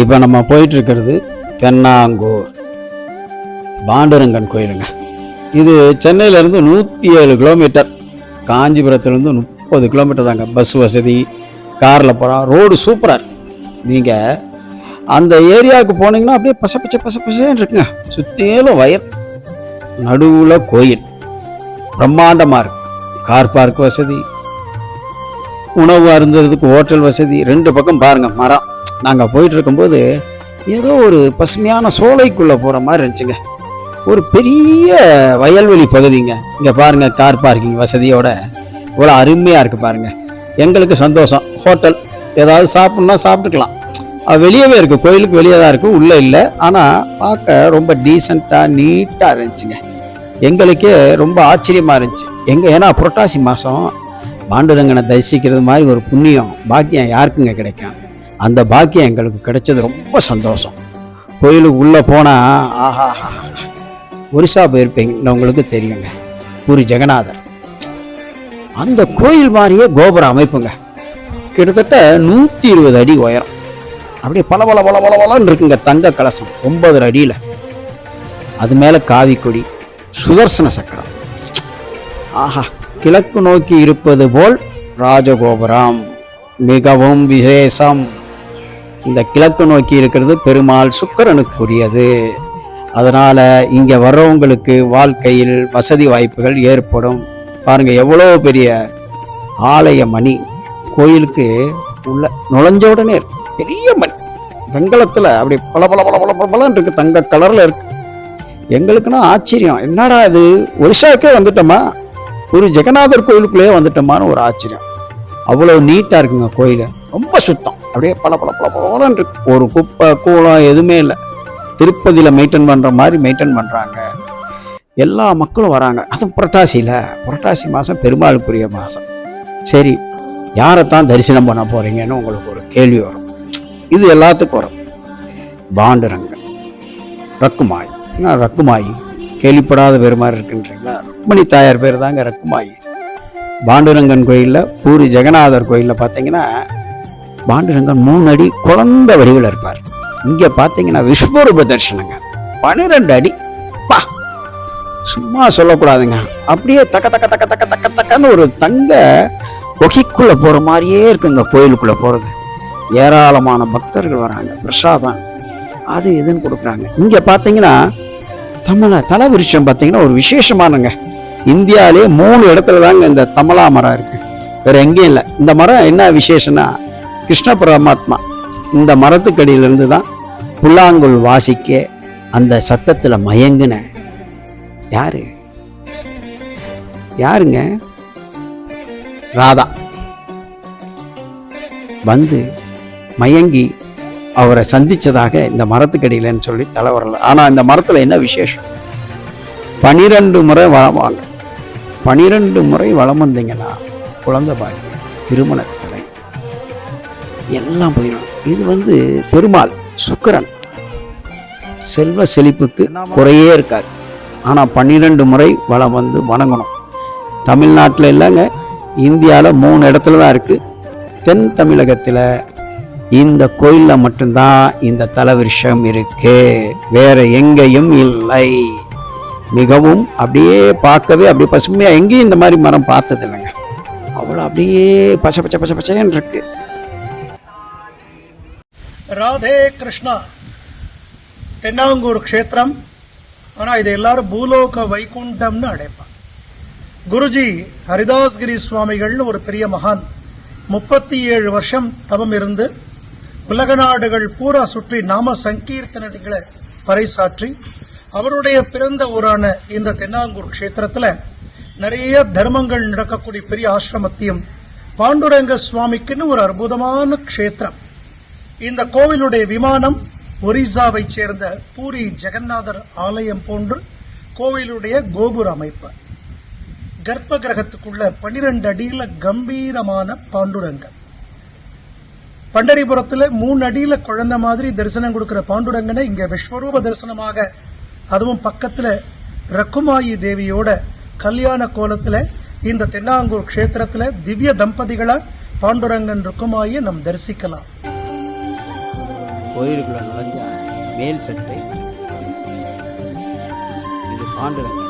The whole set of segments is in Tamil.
இப்போ நம்ம போயிட்டு இருக்கிறது தென்னாங்கூர் பாண்டரங்கன் கோயிலுங்க. இது சென்னையிலேருந்து நூற்றி ஏழு கிலோமீட்டர் காஞ்சிபுரத்துலேருந்து முப்பது கிலோமீட்டர் தாங்க பஸ் வசதி. காரில் போகிறோம் ரோடு சூப்பராக நீங்கள் அந்த ஏரியாவுக்கு போனீங்கன்னா அப்படியே பச பச்சை பச பசேன்னு இருக்குங்க. சுற்றிலும் வயல் நடுவில் கோயில். பிரம்மாண்டமாக இருக்கு. கார் பார்க் வசதி உணவு அருந்துறதுக்கு ஹோட்டல் வசதி ரெண்டு பக்கம் பாருங்கள் மரம். நாங்கள் போயிட்டு இருக்கும்போது ஏதோ ஒரு பசுமையான சோலைக்குள்ளே போகிற மாதிரி இருந்துச்சுங்க. ஒரு பெரிய வயல்வெளி பகுதிங்க. இங்கே பாருங்க கார் பார்க்கிங் வசதியோட. இவ்வளோ அருமையாக இருக்குது பாருங்கள் எங்களுக்கு சந்தோஷம். ஹோட்டல் ஏதாவது சாப்பிட்ணுன்னா சாப்பிட்டுக்கலாம். வெளியவே இருக்குது கோயிலுக்கு வெளியே தான் இருக்குது உள்ளே இல்லை. ஆனால் பார்க்க ரொம்ப டீசெண்டாக நீட்டாக இருந்துச்சுங்க. எங்களுக்கே ரொம்ப ஆச்சரியமாக இருந்துச்சு. எங்கே ஏன்னா புரட்டாசி மாதம் பாண்டுரங்கனை தரிசிக்கிறது மாதிரி ஒரு புண்ணியம் பாக்கியம் யாருக்குங்க கிடைக்கும்? அந்த பாக்கியம் எங்களுக்கு கிடைச்சது ரொம்ப சந்தோஷம். கோயிலுக்கு உள்ளே போனால் ஆஹா ஒரிசா போயிருப்பீங்கன்னு உங்களுக்கு தெரியுங்க. பூரி ஜெகநாதர். அந்த கோயில் மாதிரியே கோபுரம் அமைப்புங்க. கிட்டத்தட்ட நூற்றி இருபது அடி உயரம். அப்படியே பல பல பல பல பலன்னு இருக்குங்க தங்க கலசம். ஒன்பது அடியில். அது மேலே காவி கொடி சுதர்சன சக்கரம். ஆஹா. கிழக்கு நோக்கி இருப்பது போல் ராஜகோபுரம். மிகவும் விசேஷம். இந்த கிழக்கு நோக்கி இருக்கிறது பெருமாள் சுக்கரனுக்குரியது. அதனால் இங்கே வர்றவங்களுக்கு வாழ்க்கையில் வசதி வாய்ப்புகள் ஏற்படும். பாருங்கள் எவ்வளோ பெரிய ஆலய மணி. கோயிலுக்கு உள்ள நுழைஞ்ச உடனே பெரிய மணி. வெங்கலத்தில் அப்படி பல பல பல பல பலன்னு இருக்குது தங்க கலரில் இருக்கு. எங்களுக்குன்னா ஆச்சரியம். என்னடா இது? ஒரிசாக்கே வந்துட்டோமா? ஒரு ஜெகநாதர் கோயிலுக்குள்ளேயே வந்துட்டோமான்னு ஒரு ஆச்சரியம். அவ்வளோ நீட்டாக இருக்குங்க கோயில். ரொம்ப சுத்தம். அப்படியே பல பல பல பலன்னு இருக்கு. ஒரு குப்பை கூலம் எதுவுமே இல்லை. திருப்பதியில் மெயின்டைன் பண்ணுற மாதிரி மெயின்டைன் பண்ணுறாங்க எல்லா மக்களும் வராங்க. அதுவும் புரட்டாசியில். புரட்டாசி மாதம் பெருமாளுக்குரிய மாதம் சரி யாரைத்தான் தரிசனம் பண்ண போகிறீங்கன்னு உங்களுக்கு ஒரு கேள்வி வரும். இது எல்லாத்துக்கும் வரும். பாண்டுரங்கன் ரக்குமாய். என்ன ரக்குமாயி? கேள்விப்படாத பெருமாள் இருக்குன்றீங்களா? ருக்மணி தாயார் பேர் தாங்க ரக்குமாயி. பாண்டுரங்கன் கோயிலில் பூரி ஜெகநாதர் கோயிலில் பார்த்தீங்கன்னா பாண்டுரங்கன் மூணு அடி குழந்த வடிவில் இருப்பார். இங்கே பார்த்தீங்கன்னா விஸ்வரூப தரிசனங்க. பன்னிரெண்டு அடி. பா! சும்மா சொல்லக்கூடாதுங்க. அப்படியே தக்க தக்க தக்க தக்க தக்க தக்கன்னு ஒரு தங்க குகைக்குள்ளே போகிற மாதிரியே இருக்குங்க கோயிலுக்குள்ளே போகிறது ஏராளமான பக்தர்கள் வராங்க. பிரசாதம். அது இதுன்னு கொடுக்குறாங்க. இங்கே பார்த்தீங்கன்னா தமிழ தலை விருட்சம் பார்த்தீங்கன்னா ஒரு விசேஷமானங்க. இந்தியாவிலே மூணு இடத்துல தாங்க இந்த தமலா மரம் இருக்கு. வேற எங்கேயும் இல்லை. இந்த மரம் என்ன விசேஷம்னா கிருஷ்ண பரமாத்மா இந்த மரத்துக்கடியிலிருந்து தான் புல்லாங்குள் வாசிக்க அந்த சத்தத்தில் மயங்கின. யாரு? யாருங்க? ராதா. வந்து மயங்கி அவரை சந்திச்சதாக இந்த மரத்துக்கடியிலன்னு சொல்லி தலைவரல ஆனால் இந்த மரத்தில் என்ன விசேஷம்? பனிரெண்டு முறை வாங்க. பனிரெண்டு முறை வளம் வந்தீங்கன்னா குழந்தை பாக்கியம் திருமணத்தடை எல்லாம் போயிடும். இது வந்து பெருமாள் சுக்கிரன். செல்வ செழிப்புக்கு குறையே இருக்காது. ஆனால் பன்னிரெண்டு முறை வளம் வந்து வணங்கணும். தமிழ்நாட்டில் இல்லைங்க இந்தியாவில் மூணு இடத்துல தான் இருக்குது தென் தமிழகத்தில் இந்த கோயிலில் மட்டும்தான் இந்த தலவிருஷம் இருக்கு. வேற எங்கேயும் இல்லை. மிகவும் அப்படியே பார்க்கவே அப்படியே பசுமையாக எங்கேயும் இந்த மாதிரி மரம் பார்த்தது இல்லைங்க அவ்வளோ அப்படியே பச்சை பச்சை பச்சை பச்சைன்னு இருக்கு. ராதே கிருஷ்ணா. தென்னாங்கூர் க்ஷேத்திரம். ஆனால் இது எல்லாரும் பூலோக வைகுண்டம்னு அழைப்பான் குருஜி ஹரிதாஸ்கிரி சுவாமிகள்னு ஒரு பெரிய மகான் முப்பத்தி ஏழு வருஷம் தவம் இருந்து உலக நாடுகள் பூரா சுற்றி நாம சங்கீர்த்தனங்களை பறைசாற்றி அவருடைய பிறந்த ஊரான இந்த தென்னாங்கூர் கஷேத்திரத்துல நிறைய தர்மங்கள் நடக்கக்கூடிய பெரிய ஆசிரமத்தையும் பாண்டுரங்க சுவாமிக்குன்னு ஒரு அற்புதமான க்ஷேத்திரம். இந்த கோவிலுடைய விமானம் ஒரிசாவை சேர்ந்த பூரி ஜெகநாதர் ஆலயம் போன்று கோவிலுடைய கோபுர அமைப்பு. கர்ப்ப கிரகத்துக்குள்ள பன்னிரண்டு அடியில கம்பீரமான பாண்டுரங்கம். பண்டரிபுரத்துல மூணு அடியில குழந்தை மாதிரி தரிசனம் கொடுக்கிற பாண்டுரங்கனை இங்க விஸ்வரூப தரிசனமாக அதுவும் பக்கத்தில் ரக்குமாயி தேவியோட கல்யாண கோலத்தில் இந்த தென்னாங்கூர் க்ஷேத்திரத்துல திவ்ய தம்பதிகளாக பாண்டுரங்கன் ருக்குமாயை நாம் தரிசிக்கலாம். கோயிலுக்குள்ள நுழைஞ்சா மேல் சட்டை இது பாண்டுரங்க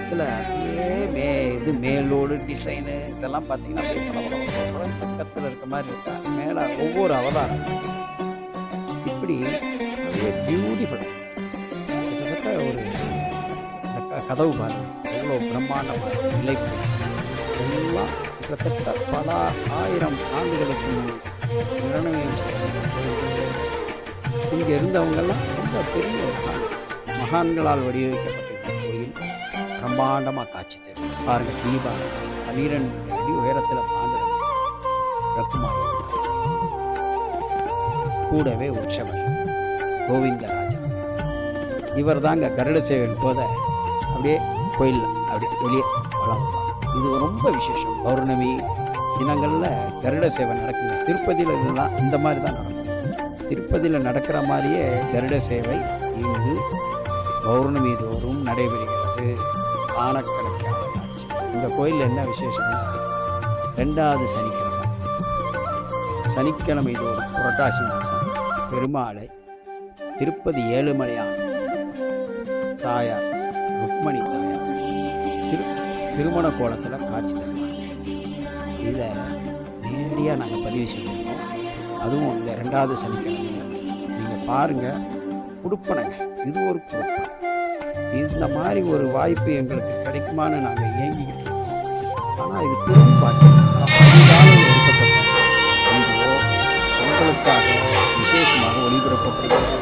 இதில் அப்படியே மே இது மேலோடு டிசைனு இதெல்லாம் பார்த்தீங்கன்னா பக்கத்தில் இருக்க மாதிரி இருக்கா? மேலே ஒவ்வொரு அவதாரம். இப்படி அப்படியே பியூட்டிஃபுல் கிட்டத்தட்ட ஒரு கதவு பாருங்க எவ்வளோ பிரம்மாண்டமாக நிலை எல்லாம் கிட்டத்தட்ட பல ஆயிரம் ஆண்டுகளுக்கு முன் நிர்ணயம் இங்கே இருந்தவங்கெல்லாம் ரொம்ப பெரிய மகான்களால் வடிவமைக்கப்பட்ட இந்த கோயில் பிரம்மாண்டமாக காட்சி தரும். பாருங்க தீபம் பன்னிரெண்டு அடி உயரத்தில் பாண்டு ரக்குமாயி கூடவே உற்சவர் கோவிந்தராஜன். இவர் தாங்க கருட சேவன் போத அப்படியே கோயில் அப்படியே வெளியே வளம் இது ரொம்ப விசேஷம். பௌர்ணமி தினங்களில் கருட சேவை நடக்குங்க. திருப்பதியில் இதுதான் இந்த மாதிரி தான் நடக்கும். திருப்பதியில் நடக்கிற மாதிரியே கருட சேவை இங்கு பௌர்ணமி தோறும் நடைபெறுகிறது. ஆனக்கணக்கான காட்சி இந்த கோயிலில் என்ன விசேஷம்னா ரெண்டாவது சனிக்கிழமை. சனிக்கிழமை தோறும் புரட்டாசி மாதம் பெருமாளை திருப்பதி ஏழுமலையான் தாயார் ருக்மணி தாயார் திரு திருமண கோலத்தில் காட்சி தருவாங்க இதை நேரடியாக நாங்கள் பதிவு செஞ்சுருக்கோம் அதுவும் இந்த ரெண்டாவது சனிக்கிழமை நீங்கள் பாருங்கள் கொடுப்பனங்க. இது ஒரு கொடுப்பனை இந்த மாதிரி ஒரு வாய்ப்பு எங்களுக்கு கிடைக்குமான்னு நாங்கள் ஏங்கிக்கிட்டு இருக்கோம். ஆனால் இது திரும்ப பார்க்கணும் விசேஷமாக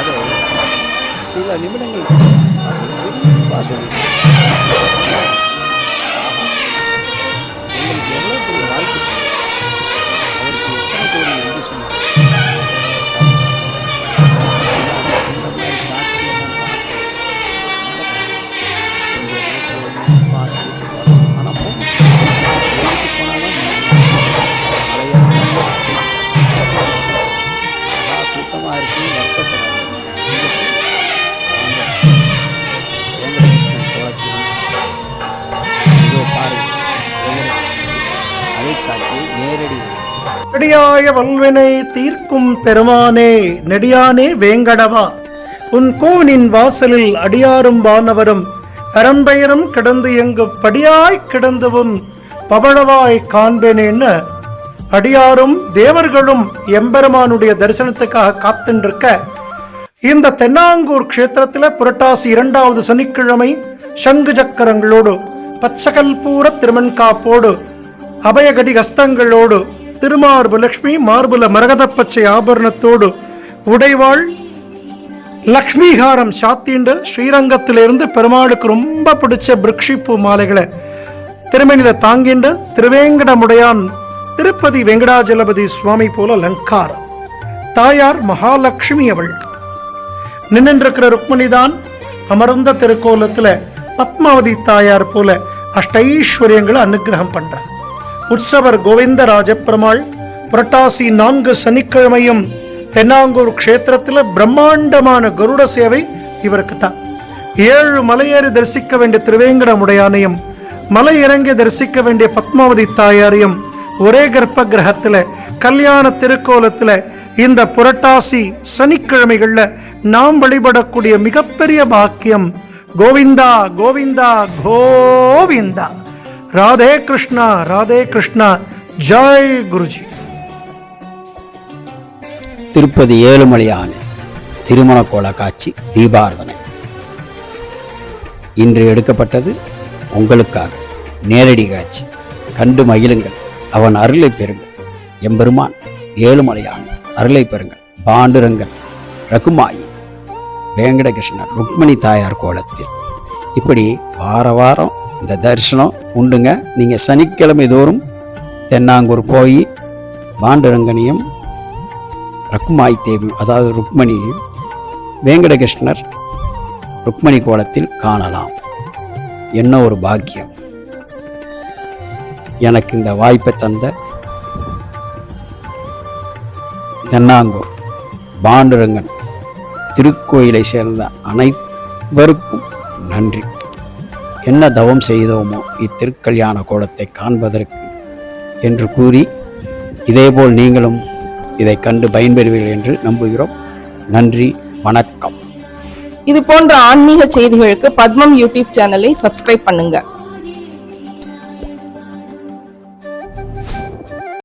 அதை சில நிமிடங்கள் விரிவாக எவ்வளோ பெரிய வாய்ப்பு அவருக்கு எத்தனை கோடி என்று சொன்னார். நெடியாய வல்வினை தீர்க்கும் பெருமானே நெடியானே வேங்கடவா. உன் கோவினின் வாசலில் அடியாரும் வானவரும் பரம்பெயரும் கிடந்து எங்கு படியாய் கிடந்தவும் பவழவாய் காண்பேனேன்னு அடியாரும் தேவர்களும் எம்பெருமானுடைய தரிசனத்துக்காக காத்துருக்க இந்த தென்னாங்கூர் க்ஷேத்திரத்துல புரட்டாசி இரண்டாவது சனிக்கிழமை சங்கு சக்கரங்களோடு பச்சகல்பூர திருமண்காப்போடு அபயகடி ஹஸ்தங்களோடு திருமார்பு லக்ஷ்மி மார்புல மரகத பச்சை ஆபரணத்தோடு உடைவாள். லக்ஷ்மிகாரம் சாத்திண்டு ஸ்ரீரங்கத்திலிருந்து பெருமாளுக்கு ரொம்ப பிடிச்ச பிரிக்ஷிப்பூ மாலைகளை திருமணித தாங்கிண்டு திருவேங்கடமுடையான் திருப்பதி வெங்கடாஜலபதி சுவாமி போல லங்கார் தாயார் மகாலட்சுமி அவள். நின்றிருக்கிற ருக்மணிதான் அமர்ந்த திருக்கோலத்துல பத்மாவதி தாயார் போல அஷ்டைஸ்வரியங்களை அனுகிரகம் பண்றார். உற்சவர் கோவிந்தராஜ பெருமாள் புரட்டாசி நான்கு சனிக்கிழமையும் தென்னாங்கூர் க்ஷேத்திரத்தில் பிரம்மாண்டமான கருட சேவை இவருக்கு தான். ஏழு மலையேறி தரிசிக்க வேண்டிய திருவேங்கடமுடையானையும் மலை இறங்கி தரிசிக்க வேண்டிய பத்மாவதி தாயாரையும் ஒரே கர்ப்ப கிரகத்தில் கல்யாண திருக்கோலத்தில் இந்த புரட்டாசி சனிக்கிழமைகளில் நாம் வழிபடக்கூடிய மிகப்பெரிய பாக்கியம் கோவிந்தா கோவிந்தா கோவிந்தா. ராதே கிருஷ்ணா ராதே கிருஷ்ணா ஜாய் குருஜி. திருப்பதி ஏழுமலையான திருமண கோல காட்சி தீபாரதனை இன்று எடுக்கப்பட்டது உங்களுக்காக நேரடி காட்சி. கண்டு மகிழுங்கள் அவன் அருளை பெறுங்கள். எம்பெருமான் ஏழுமலையான் அருளை பெறுங்கள் பாண்டுரங்கன் ரகுமாயி வேங்கடகிருஷ்ணர் ருக்மணி தாயார் கோலத்தில். இப்படி வார வாரம் இந்த தரிசனம் உண்டுங்க. நீங்கள் சனிக்கிழமை தோறும் தென்னாங்கூர் போய் பாண்டுரங்கனையும் ரக்குமாய் தேவி அதாவது ருக்மணி வேங்கடகிருஷ்ணர் ருக்மணி கோலத்தில் காணலாம். என்ன ஒரு பாக்கியம். எனக்கு இந்த வாய்ப்பை தந்த தென்னாங்கூர் பாண்டுரங்கன் திருக்கோயிலை சேர்ந்த அனைவருக்கும் நன்றி. என்ன தவம் செய்தோமோ இத்திருக்கல்யாண கோலத்தை காண்பதற்கு என்று கூறி இதேபோல் நீங்களும் இதை கண்டு பயன்பெறுவீர்கள் என்று நம்புகிறோம். நன்றி வணக்கம். இது போன்ற ஆன்மீக செய்திகளுக்கு பத்மம் யூடியூப் சேனலை சப்ஸ்கிரைப் பண்ணுங்கள்